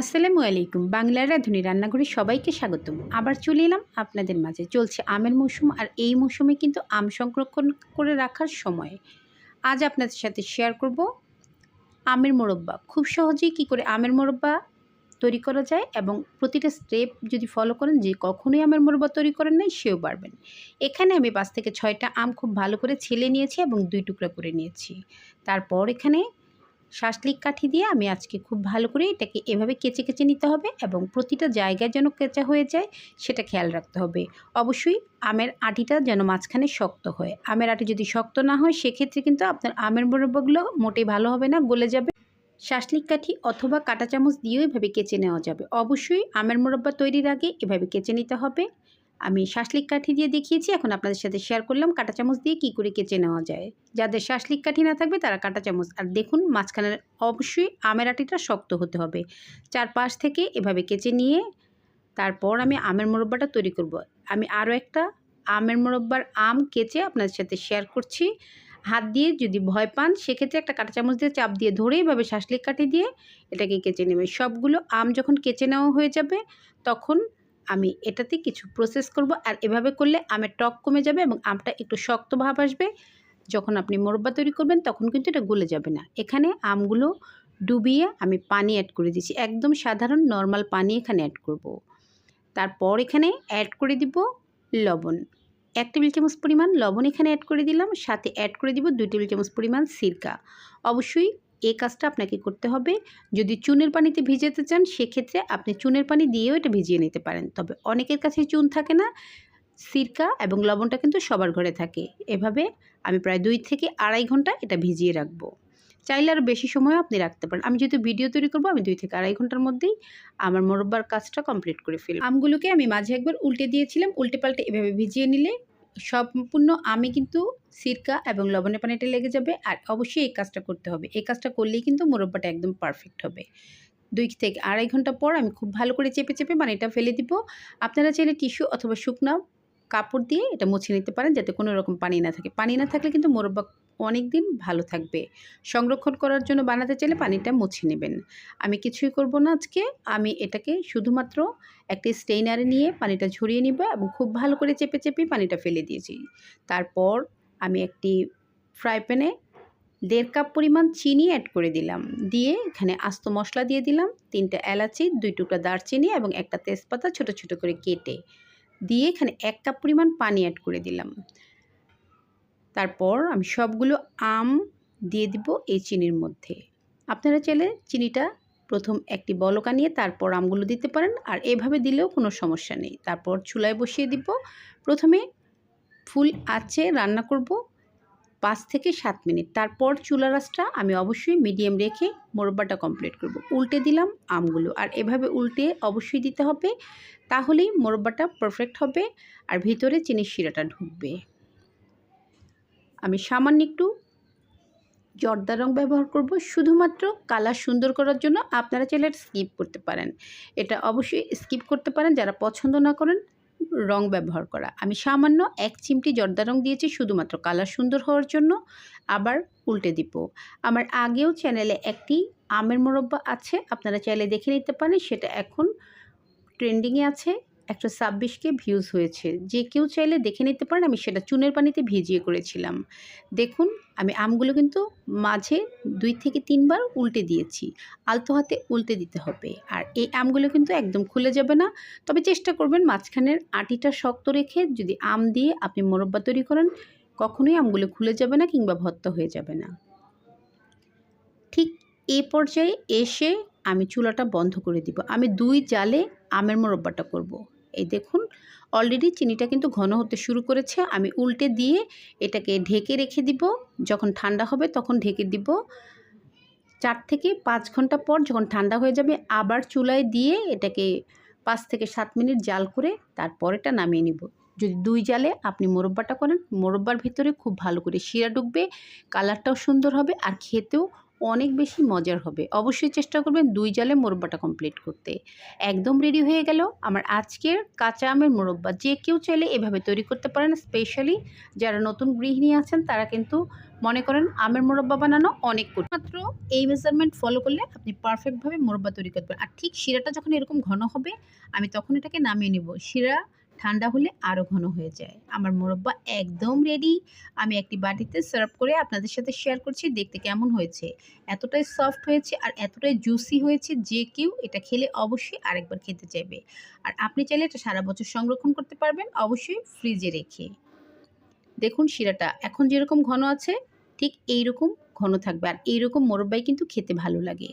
আসসালামু আলাইকুম। বাংলার রাঁধুনি রান্নাঘরে সবাইকে স্বাগতম। আবার চলে এলাম আপনাদের মাঝে। চলছে আমের মৌসুম আর এই মৌসুমে কিন্তু আম সংরক্ষণ করে রাখার সময়। আজ আপনাদের সাথে শেয়ার করব আমের মোরব্বা। খুব সহজেই কি করে আমের মোরব্বা তৈরি করা যায় এবং প্রতিটা স্টেপ যদি ফলো করেন, যে কখনোই আমের মোরব্বা তৈরি করেন নাই, সেও পারবেন। এখানে আমি পাঁচ থেকে ছয়টা আম খুব ভালো করে ছেলে নিয়েছি এবং দুই টুকরা করে নিয়েছি। তারপর এখানে শাসলিক কাঠি দিয়ে আমি আজকে খুব ভালো করে এটাকে এভাবে কেচে কেচে নিতে হবে এবং প্রতিটা জায়গায় যেন কেঁচা হয়ে যায় সেটা খেয়াল রাখতে হবে। অবশ্যই আমের আটিটা যেন মাঝখানে শক্ত হয়। আমের আটি যদি শক্ত না হয়, সেক্ষেত্রে কিন্তু আপনার আমের মোরব্বাগুলো মোটেই ভালো হবে না, গলে যাবে। শাসলিক কাঠি অথবা কাঁটা চামচ দিয়েও এভাবে কেচে নেওয়া যাবে। অবশ্যই আমের মোরব্বা তৈরির আগে এভাবে কেচে নিতে হবে। আমি শাসলিক কাঠি দিয়ে দেখিয়েছি, এখন আপনাদের সাথে শেয়ার করলাম কাঁটা চামচ দিয়ে কি করে কেচে নেওয়া যায়। যাদের শাসলিক কাঠি না থাকবে, তারা কাঁটা চামচ। আর দেখুন, মাঝখানে অবশ্যই আমের আটিটা শক্ত হতে হবে। চারপাশ থেকে এভাবে কেচে নিয়ে, তারপর আমি আমের মোরব্বাটা তৈরি করব। আমি আরও একটা আমের মোরব্বার আম কেচে আপনাদের সাথে শেয়ার করছি। হাত দিয়ে যদি ভয় পান, সেক্ষেত্রে একটা কাঁটা চামচ দিয়ে চাপ দিয়ে ধরে এভাবে শাসলিক কাঠি দিয়ে এটাকে কেচে নেবে সবগুলো আম যখন কেচে নেওয়া হয়ে যাবে, তখন আমি এটাতে কিছু প্রসেস করব। আর এভাবে করলে আমের টক কমে যাবে এবং আমটা একটু শক্ত ভাব আসবে। যখন আপনি মোরব্বা তৈরি করবেন, তখন কিন্তু এটা গলে যাবে না। এখানে আমগুলো ডুবিয়ে আমি পানি অ্যাড করে দিচ্ছি একদম সাধারণ নর্মাল পানি এখানে অ্যাড করব। তারপর এখানে অ্যাড করে দিব লবণ। এক টেবিল চামচ পরিমাণ লবণ এখানে অ্যাড করে দিলাম। সাথে অ্যাড করে দিব দুই টেবিল চামচ পরিমাণ সিরকা। অবশ্যই এই কাজটা আপনাকে করতে হবে। যদি চুনের পানিতে ভিজাতে চান, সেক্ষেত্রে আপনি চুনের পানি দিয়েও এটা ভিজিয়ে নিতে পারেন। তবে অনেকের কাছে চুন থাকে না। সিরকা এবং লবণটা কিন্তু সবার ঘরে থাকে। এভাবে আমি প্রায় দুই থেকে আড়াই ঘণ্টা এটা ভিজিয়ে রাখব। চাইলে আরও বেশি সময় আপনি রাখতে পারেন। আমি যেহেতু ভিডিও তৈরি করব, আমি দুই থেকে আড়াই ঘণ্টার মধ্যেই আমার মোরব্বার কাজটা কমপ্লিট করে ফেলি আমগুলোকে আমি মাঝে একবার উল্টে দিয়েছিলাম। উল্টে পাল্টে এভাবে ভিজিয়ে নিলে সম্পূর্ণ আমি কিন্তু সিরকা এবং লবণের পানিটা লেগে যাবে আর অবশ্যই এই কাজটা করতে হবে। এই কাজটা করলেই কিন্তু মোরব্বাটা একদম পারফেক্ট হবে। দুই থেকে আড়াই ঘণ্টা পর আমি খুব ভালো করে চেপে চেপে মানে এটা ফেলে দিব। আপনারা চাইলে টিস্যু অথবা শুকনা কাপড় দিয়ে এটা মুছে নিতে পারেন যাতে কোনো রকম পানি না থাকে। পানি না থাকলে কিন্তু মোরব্বা অনেক দিন ভালো থাকবে। সংরক্ষণ করার জন্য বানাতে চাইলে পানিটা মুছে নেবেন। আমি কিছুই করব না আজকে। আমি এটাকে শুধুমাত্র একটি স্টেইনারে নিয়ে পানিটা ঝরিয়ে নিব এবং খুব ভালো করে চেপে চেপে পানিটা ফেলে দিয়েছি। তারপর আমি একটি ফ্রাই প্যানে দেড় কাপ পরিমাণ চিনি অ্যাড করে দিলাম। দিয়ে এখানে আস্ত মশলা দিয়ে দিলাম, তিনটা এলাচি, দুই টুকরা দারচিনি এবং একটা তেজপাতা ছোট ছোট করে কেটে। দিয়ে এখানে এক কাপ পরিমাণ পানি অ্যাড করে দিলাম। তারপর আমি সবগুলো আম দিয়ে দিব এই চিনির মধ্যে। আপনারা চাইলে চিনিটা প্রথম একটি বলকা নিয়ে তারপর আমগুলো দিতে পারেন, আর এভাবে দিলেও কোনো সমস্যা নেই। তারপর চুলায় বসিয়ে দিব। প্রথমে ফুল আছে রান্না করব। পাঁচ থেকে সাত মিনিট। তারপর চুলা রাসটা আমি অবশ্যই মিডিয়াম রেখে মোরব্বাটা কমপ্লিট করব। উল্টে দিলাম আমগুলো। আর এভাবে উল্টে অবশ্যই দিতে হবে, তাহলেই মোরব্বাটা পারফেক্ট হবে আর ভিতরে চিনির শিরাটা ঢুকবে। আমি সামান্য একটু জর্দা রং ব্যবহার করব, শুধুমাত্র কালার সুন্দর করার জন্য আপনারা চাইলে স্কিপ করতে পারেন। এটা অবশ্যই স্কিপ করতে পারেন, যারা পছন্দ না করেন রং ব্যবহার করা। আমি সামান্য এক চিমটি জর্দা রং দিয়েছি, শুধুমাত্র কালার সুন্দর হওয়ার জন্য। আবার উল্টে দিব। আমার আগেও চ্যানেলে একটি আমের মোরব্বা আছে, আপনারা চাইলে দেখে নিতে পারেন, সেটা এখন ট্রেন্ডিংয়ে আছে। একশো ছাব্বিশকে ভিউজ হয়েছে। যে কেউ চাইলে দেখে নিতে পারেন, আমি সেটা চুনের পানিতে ভিজিয়ে করেছিলাম। দেখুন, আমি আমগুলো কিন্তু মাঝে দুই থেকে তিনবার উল্টে দিয়েছি। আলতো হাতে উল্টে দিতে হবে। আর এই আমগুলো কিন্তু একদম খুলে যাবে না। তবে চেষ্টা করবেন মাঝখানের আটিটা শক্ত রেখে যদি আম দিয়ে আপনি মোরব্বা তৈরি করেন, কখনোই আমগুলো খুলে যাবে না কিংবা ভত্তা হয়ে যাবে না। ঠিক এই পর্যায়ে এসে আমি চুলাটা বন্ধ করে দিব। আমি দুই জালে আমের মোরব্বাটা করব। এই দেখুন অলরেডি চিনিটা কিন্তু ঘন হতে শুরু করেছে। আমি উল্টে দিয়ে এটাকে ঢেকে রেখে দিব। যখন ঠান্ডা হবে তখন ঢেকে দিব। চার থেকে পাঁচ ঘণ্টা পর যখন ঠান্ডা হয়ে যাবে, আবার চুলায় দিয়ে এটাকে পাঁচ থেকে সাত মিনিট জাল করে তারপর এটা নামিয়ে নিব। যদি দুই জালে আপনি মোরব্বাটা করেন, মোরব্বার ভিতরে খুব ভালো করে শিরা ঢুকবে কালারটাও সুন্দর হবে, আর খেতেও অনেক বেশি মজার হবে। অবশ্যই চেষ্টা করবেন দুই জালে মোরব্বাটা কমপ্লিট করতে। একদম রেডি হয়ে গেল আমার আজকের কাঁচা আমের মোরব্বা। যে কেউ চাইলে এভাবে তৈরি করতে পারেন স্পেশালি যারা নতুন গৃহিণী আছেন তারা কিন্তু মনে করেন আমের মোরব্বা বানানো অনেক কঠিন। মাত্র এই মেজারমেন্ট ফলো করলে আপনি পারফেক্টভাবে মোরব্বা তৈরি করতে পারেন আর ঠিক শিরাটা যখন এরকম ঘন হবে, আমি তখন এটাকে নামিয়ে নেব। শিরা ঠান্ডা হলে আরও ঘন হয়ে যায়। আমার মোরব্বা একদম রেডি আমি একটি বাটিতে সার্ভ করে আপনাদের সাথে শেয়ার করছি, দেখতে কেমন হয়েছে। এতটাই সফট হয়েছে আর এতটাই জুসি হয়েছে যে কেউ এটা খেলে অবশ্যই আরেকবার খেতে চাইবে। আর আপনি চাইলে এটা সারা বছর সংরক্ষণ করতে পারবেন, অবশ্যই ফ্রিজে রেখে। দেখুন শিরাটা, এখন যেরকম ঘন আছে, ঠিক এইরকম ঘন থাকবে। আর এইরকম মোরব্বাই কিন্তু খেতে ভালো লাগে।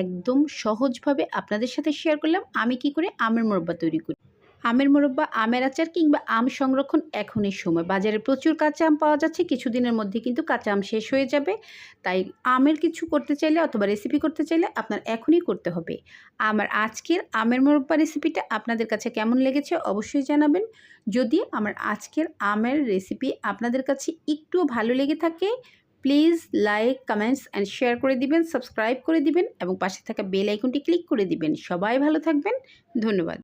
একদম সহজভাবে আপনাদের সাথে শেয়ার করলাম। আমি কি করে আমের মোরব্বা তৈরি করি? আমের মোরব্বা, আমের আচার কিংবা আম সংরক্ষণ এখনই সময়। বাজারে প্রচুর কাঁচা আম পাওয়া যাচ্ছে, কিছুদিনের মধ্যে কিন্তু কাঁচা আম শেষ হয়ে যাবে। তাই আমের কিছু করতে চাইলে অথবা রেসিপি করতে চাইলে আপনার এখনই করতে হবে। আমার আজকের আমের মোরব্বা রেসিপিটা আপনাদের কাছে কেমন লেগেছে অবশ্যই জানাবেন। যদি আমার আজকের আমের রেসিপি আপনাদের কাছে একটুও ভালো লেগে থাকে please like comments and share করে দিবেন সাবস্ক্রাইব করে দিবেন এবং পাশে থাকা বেল আইকনটি ক্লিক করে দিবেন। সবাই ভালো থাকবেন। ধন্যবাদ।